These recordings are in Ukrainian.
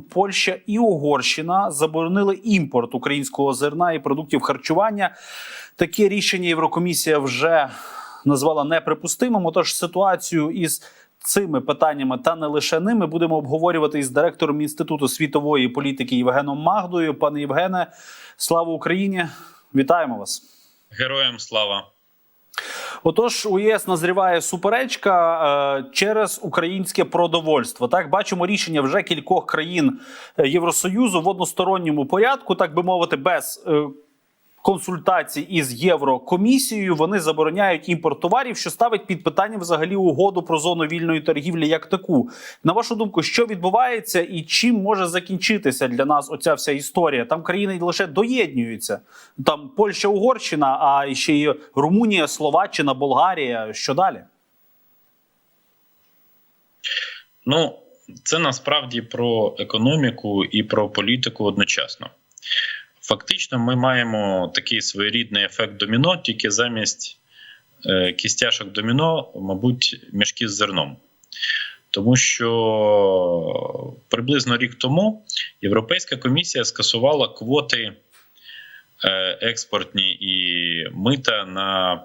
Польща і Угорщина заборонили імпорт українського зерна і продуктів харчування. Таке рішення Єврокомісія вже назвала неприпустимим. Отож, ситуацію із цими питаннями та не лише ними будемо обговорювати із директором інституту світової політики Євгеном Магдою. Пане Євгене, слава Україні! Вітаємо вас. Героям слава. Отож, у ЄС назріває суперечка е, через українське продовольство. Так бачимо рішення вже кількох країн е, Євросоюзу в односторонньому порядку, так би мовити, без е, консультацій із Єврокомісією. Вони забороняють імпорт товарів, що ставить під питання взагалі угоду про зону вільної торгівлі як таку. На вашу думку, що відбувається і чим може закінчитися для нас оця вся історія? Там країни лише доєднуються. Там Польща, Угорщина, а ще й Румунія, Словаччина, Болгарія. Що далі? Ну, це насправді про економіку і про політику одночасно. Фактично, ми маємо такий своєрідний ефект доміно, тільки замість е, кістяшок доміно, мабуть, мішки з зерном. Тому що приблизно рік тому Європейська комісія скасувала квоти е, експортні і мита на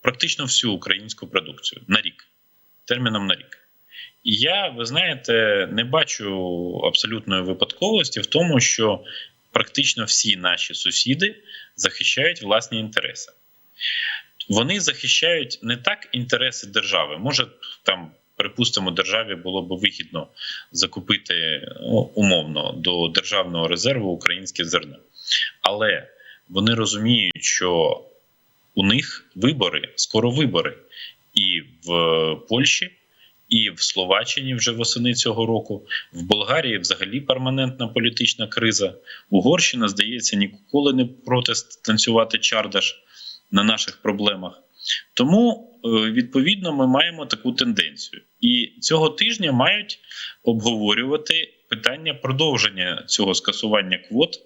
практично всю українську продукцію на рік, терміном на рік. І я, ви знаєте, не бачу абсолютної випадковості в тому, що практично всі наші сусіди захищають власні інтереси. Вони захищають не так інтереси держави. Може, там, припустимо, державі було б вигідно закупити ну, умовно до державного резерву українське зерно. Але вони розуміють, що у них вибори, скоро вибори, і в Польщі. І в Словаччині вже восени цього року, в Болгарії взагалі перманентна політична криза. Угорщина, здається, ніколи не проти танцювати чардаш на наших проблемах. Тому, е, відповідно, ми маємо таку тенденцію. І цього тижня мають обговорювати питання продовження цього скасування квот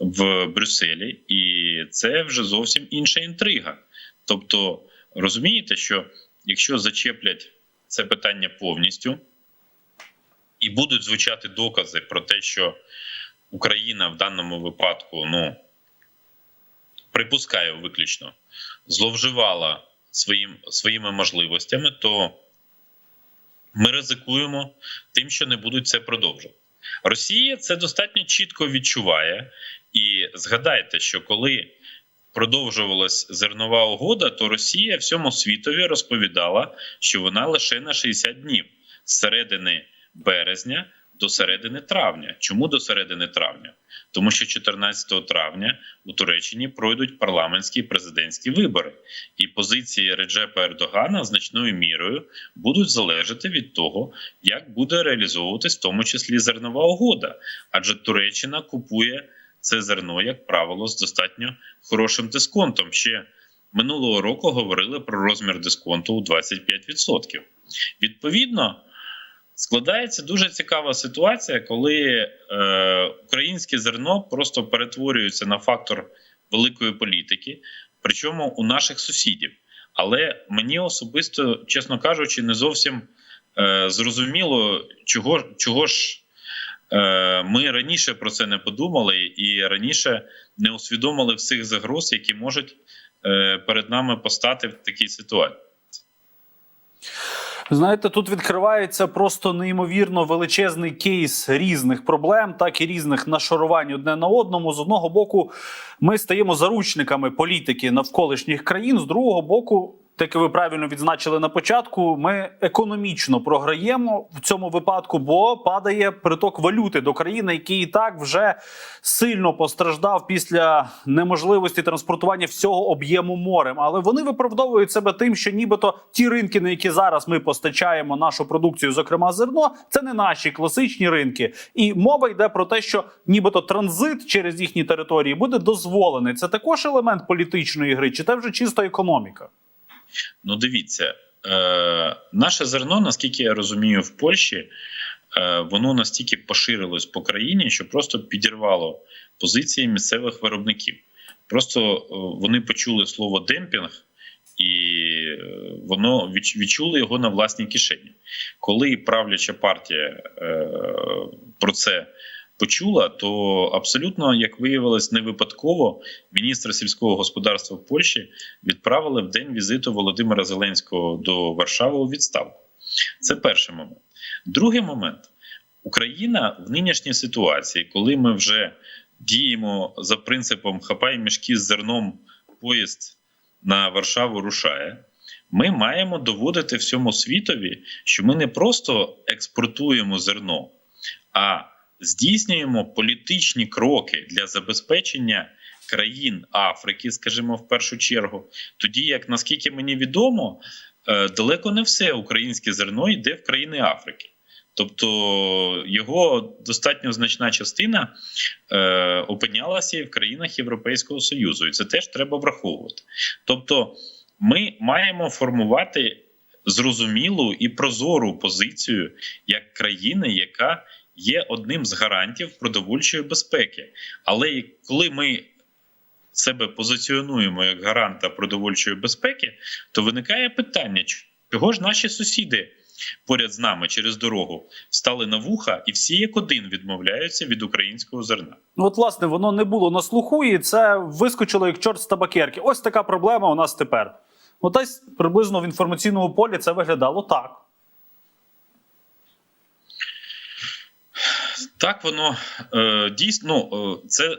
в Брюсселі, і це вже зовсім інша інтрига. Тобто, розумієте, що якщо зачеплять це питання повністю, і будуть звучати докази про те, що Україна в даному випадку, ну припускаю виключно, зловживала своїм, своїми можливостями, то ми ризикуємо тим, що не будуть це продовжувати. Росія це достатньо чітко відчуває, і згадайте, що коли продовжувалась зернова угода, то Росія всьому світові розповідала, що вона лише на 60 днів з середини березня до середини травня. Чому до середини травня? Тому що 14 травня у Туреччині пройдуть парламентські і президентські вибори, і позиції Реджепа Ердогана значною мірою будуть залежати від того, як буде реалізовуватись в тому числі зернова угода, адже Туреччина купує це зерно, як правило, з достатньо хорошим дисконтом. Ще минулого року говорили про розмір дисконту у 25%. Відповідно, складається дуже цікава ситуація, коли е, українське зерно просто перетворюється на фактор великої політики, причому у наших сусідів. Але мені особисто, чесно кажучи, не зовсім е, зрозуміло, чого, чого ж. Е, ми раніше про це не подумали і раніше не усвідомили всіх загроз, які можуть е, перед нами постати в такій ситуації. Знаєте, тут відкривається просто неймовірно величезний кейс різних проблем, так і різних нашарувань одне на одному. З одного боку, ми стаємо заручниками політики навколишніх країн, з другого боку. Як ви правильно відзначили на початку, ми економічно програємо в цьому випадку, бо падає приток валюти до країни, який і так вже сильно постраждав після неможливості транспортування всього об'єму морем. Але вони виправдовують себе тим, що нібито ті ринки, на які зараз ми постачаємо нашу продукцію, зокрема зерно, це не наші класичні ринки. І мова йде про те, що нібито транзит через їхні території буде дозволений. Це також елемент політичної гри, чи це вже чисто економіка? Ну, дивіться, е, наше зерно, наскільки я розумію, в Польщі е, воно настільки поширилось по країні, що просто підірвало позиції місцевих виробників. Просто е, вони почули слово демпінг і е, воно відчули його на власній кишені. Коли правляча партія е, про це почула, то абсолютно, як виявилось, не випадково міністра сільського господарства Польщі відправили в день візиту Володимира Зеленського до Варшави у відставку. Це перший момент. Другий момент. Україна в нинішній ситуації, коли ми вже діємо за принципом хапай мішки з зерном, поїзд на Варшаву рушає. Ми маємо доводити всьому світові, що ми не просто експортуємо зерно, а здійснюємо політичні кроки для забезпечення країн Африки, скажімо, в першу чергу. Тоді, як наскільки мені відомо, е, далеко не все українське зерно йде в країни Африки. Тобто його достатньо значна частина е, опинялася і в країнах Європейського Союзу, і це теж треба враховувати. Тобто, ми маємо формувати зрозумілу і прозору позицію як країни, яка є одним з гарантів продовольчої безпеки. Але коли ми себе позиціонуємо як гаранта продовольчої безпеки, то виникає питання, чого ж наші сусіди поряд з нами через дорогу встали на вуха, і всі як один відмовляються від українського зерна. Ну, от, власне, воно не було на слуху, і це вискочило як чорт з табакерки. Ось така проблема у нас тепер. Ну, десь приблизно в інформаційному полі це виглядало так. Так, воно е, дійсно е, це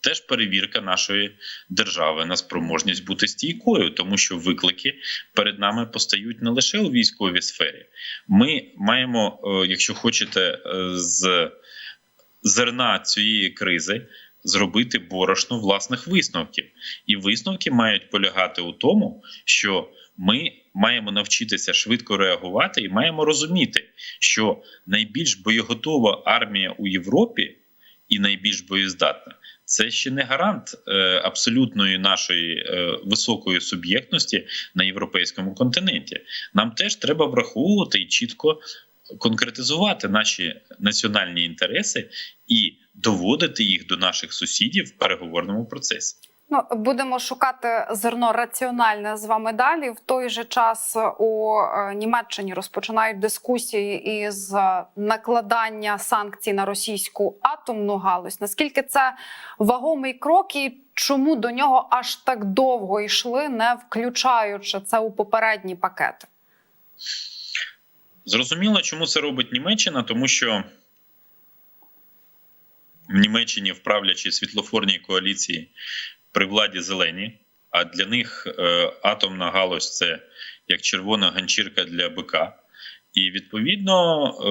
теж перевірка нашої держави на спроможність бути стійкою, тому що виклики перед нами постають не лише у військовій сфері. Ми маємо, е, якщо хочете, е, з зерна цієї кризи. Зробити борошно власних висновків, і висновки мають полягати у тому, що ми маємо навчитися швидко реагувати і маємо розуміти, що найбільш боєготова армія у Європі і найбільш боєздатна це ще не гарант е, абсолютної нашої е, високої суб'єктності на європейському континенті. Нам теж треба враховувати і чітко конкретизувати наші національні інтереси і доводити їх до наших сусідів в переговорному процесі. Ну, будемо шукати зерно раціональне з вами далі. В той же час у е, Німеччині розпочинають дискусії із накладання санкцій на російську атомну галузь. Наскільки це вагомий крок, і чому до нього аж так довго йшли, не включаючи це у попередні пакети? Зрозуміло, чому це робить Німеччина, тому що в Німеччині в правлячій світлофорній коаліції при владі зелені, а для них е, атомна галузь це як червона ганчірка для бика. І відповідно е,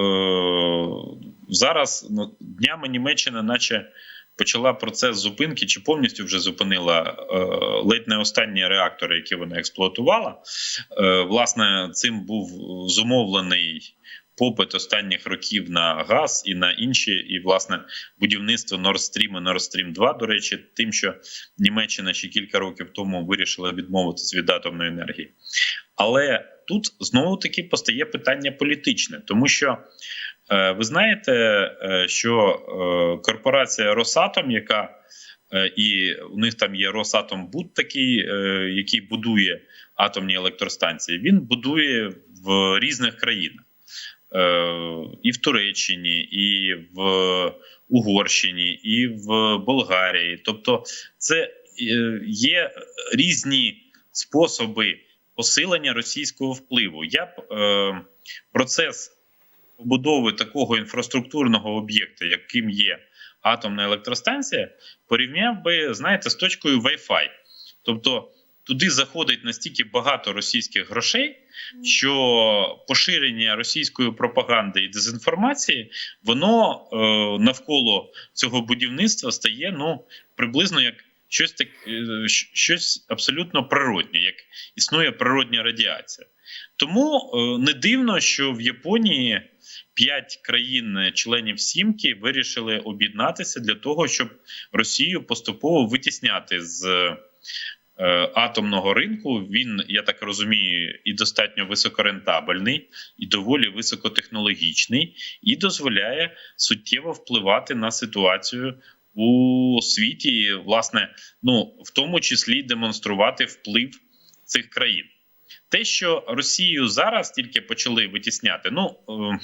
зараз ну, днями Німеччина, наче почала процес зупинки, чи повністю вже зупинила е, ледь не останні реактори, які вона експлуатувала. Власне, цим був зумовлений попит останніх років на газ і на інші, і власне будівництво Nord Stream і Nord Stream 2, до речі, тим, що Німеччина ще кілька років тому вирішила відмовитись від атомної енергії. Але тут знову таки постає питання політичне, тому що е, ви знаєте, е, що е, корпорація Росатом, яка і у них там є Росатомбуд, такий, е, який будує атомні електростанції, він будує в різних країнах. Е, і в Туреччині, і в Угорщині, і в Болгарії. Тобто, це е, є різні способи посилення російського впливу. Я б е, процес побудови такого інфраструктурного об'єкту, яким є атомна електростанція, порівняв би, знаєте, з точкою Wi-Fi. Тобто туди заходить настільки багато російських грошей, що поширення російської пропаганди і дезінформації, воно е, навколо цього будівництва стає ну приблизно як щось так, е, щось абсолютно природнє, як існує природня радіація. Тому е, не дивно, що в Японії п'ять країн-членів сімки вирішили об'єднатися для того, щоб Росію поступово витісняти з. Е, атомного ринку він, я так розумію, і достатньо високорентабельний, і доволі високотехнологічний, і дозволяє суттєво впливати на ситуацію у світі, власне, ну в тому числі демонструвати вплив цих країн. Те, що Росію зараз тільки почали витісняти, ну е,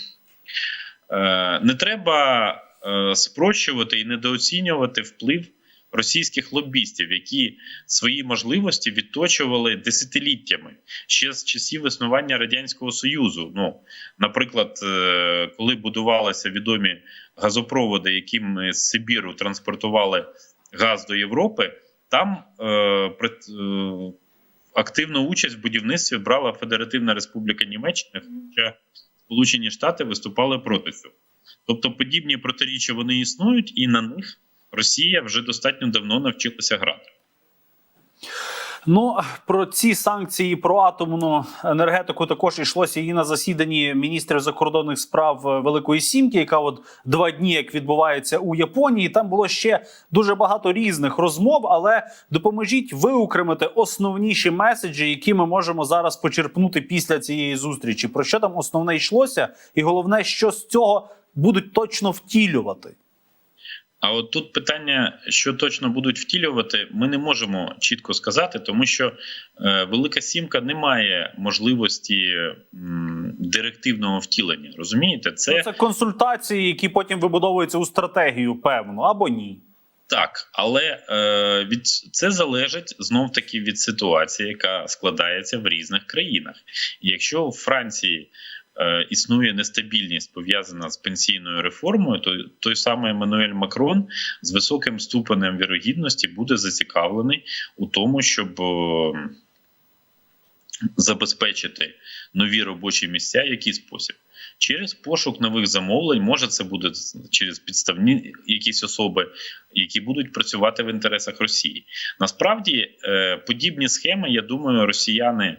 е, не треба е, спрощувати і недооцінювати вплив російських лобістів, які свої можливості відточували десятиліттями ще з часів існування радянського союзу. Ну, наприклад, е, коли будувалися відомі газопроводи, якими з Сибіру транспортували газ до Європи, там е, пред- е, активну участь в будівництві брала Федеративна Республіка Німеччина, хоча Сполучені Штати виступали проти цього. Тобто подібні протиріччя вони існують, і на них Росія вже достатньо давно навчилася грати. Ну про ці санкції про атомну енергетику також йшлося і на засіданні міністрів закордонних справ Великої Сімки, яка от два дні як відбувається у Японії. Там було ще дуже багато різних розмов. Але допоможіть виокремити основніші меседжі, які ми можемо зараз почерпнути після цієї зустрічі. Про що там основне йшлося, і головне, що з цього будуть точно втілювати. А от тут питання, що точно будуть втілювати, ми не можемо чітко сказати, тому що е, Велика Сімка не має можливості директивного втілення. Розумієте, це, Ну, це консультації, які потім вибудовуються у стратегію, певно, або ні. так, але е, від це залежить знов таки від ситуації, яка складається в різних країнах. І якщо в Франції існує нестабільність пов'язана з пенсійною реформою, то той самий Еммануель Макрон з високим ступенем вірогідності буде зацікавлений у тому, щоб е, забезпечити нові робочі місця. в Який спосіб? Через пошук нових замовлень, може, це буде через підставні якісь особи, які будуть працювати в інтересах Росії. Насправді, е, подібні схеми, я думаю, росіяни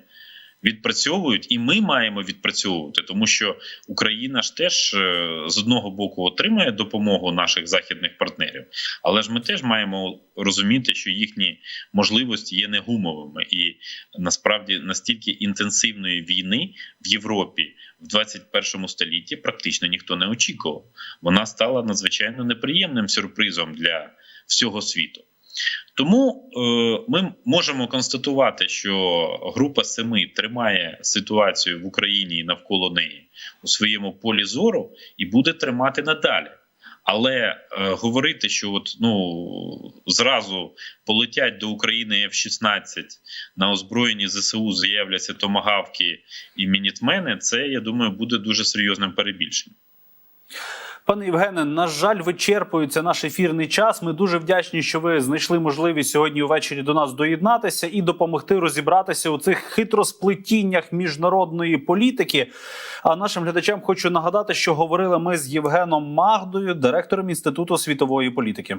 відпрацьовують, і ми маємо відпрацьовувати, тому що Україна ж теж е, з одного боку отримує допомогу наших західних партнерів, але ж ми теж маємо розуміти, що їхні можливості є негумовими, і насправді настільки інтенсивної війни в Європі в 21 столітті практично ніхто не очікував. Вона стала надзвичайно неприємним сюрпризом для всього світу. Тому е, ми можемо констатувати, що група семи тримає ситуацію в Україні і навколо неї у своєму полі зору і буде тримати надалі. Але е, говорити, що от ну зразу полетять до України F-16, на озброєнні ЗСУ з'являться томагавки і мінітмени, це я думаю буде дуже серйозним перебільшенням. Пане Євгене, на жаль, вичерпується наш ефірний час. Ми дуже вдячні, що ви знайшли можливість сьогодні ввечері до нас доєднатися і допомогти розібратися у цих хитросплетіннях міжнародної політики. А нашим глядачам хочу нагадати, що говорили ми з Євгеном Магдою, директором інституту світової політики.